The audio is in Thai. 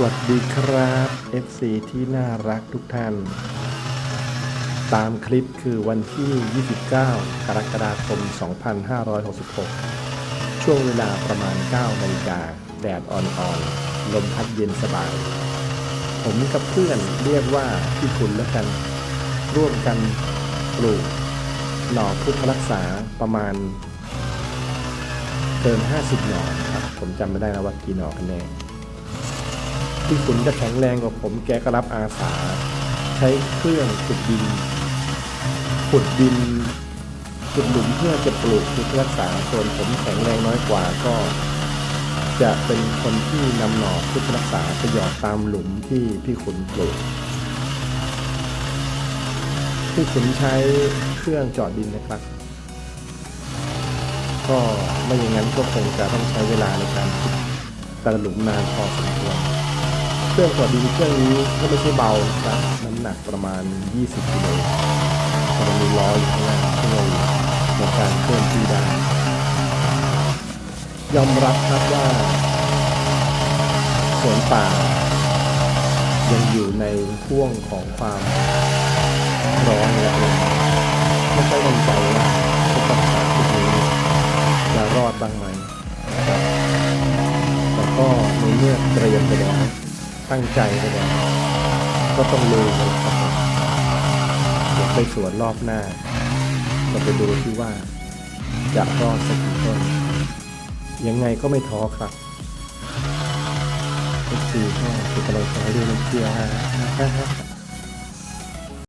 สวัสดีครับ FC ที่น่ารักทุกท่าน ตามคลิปคือวันที่ 29 กรกฎาคม 2566 ช่วงเวลาประมาณ 9นาฬิกาแดดอ่อนๆ ลมพัดเย็นสบาย ผมกับเพื่อนเรียกว่าพี่คุณแล้วกัน ร่วมกันปลูกหน่อพุทธรักษาประมาณ เกิน 50 หน่อครับ ผมจำไม่ได้แล้วว่ากี่หน่อกันแน่ พี่ขุนจะแข็งแรงกว่าผมแกก็รับอาสา ใช้เครื่องขุดดินขุดดินขุดหลุมเพื่อจะปลูกเพุทธรักษาส่วนผมแข็งแรงน้อยกว่าก็ จะเป็นคนที่นำหน่อพุทธรักษาไปหยอดตามหลุมที่พี่ขุนปลูกพี่ขุนใช้เครื่องจอดดินนะครับ ก็ไม่อย่างนั้นก็คงจะต้องใช้เวลาในการขุดแต่หลุมนานพอสมควร เครื่องตรวจดินเครื่องนี้ก็ไม่ใช่เบานะครับน้ำหนักประมาณ 20กิโลแต่มันมีล้ออยู่ข้างหน้าช่วยในการเคลื่อนที่ได้ยอมรับครับว่าสวนป่า ยังอยู่ในช่วงของความร้อนและร้อนไม่ค่อยมั่นใจว่าจะต้องสาที่นี้จะรอดบ้างไหมนะครับแต่ก็ในเมื่อเตรียมไปแล้ว ตั้งใจไปแล้วก็ต้องลุยกันครับผมเดี๋ยวไปสวนรอบหน้าเราไปดูที่ว่าจะรอดสักกี่ต้น ยังไงก็ไม่ท้อครับทุกทีก็เป็นกำลังใจด้วยนะเชียร์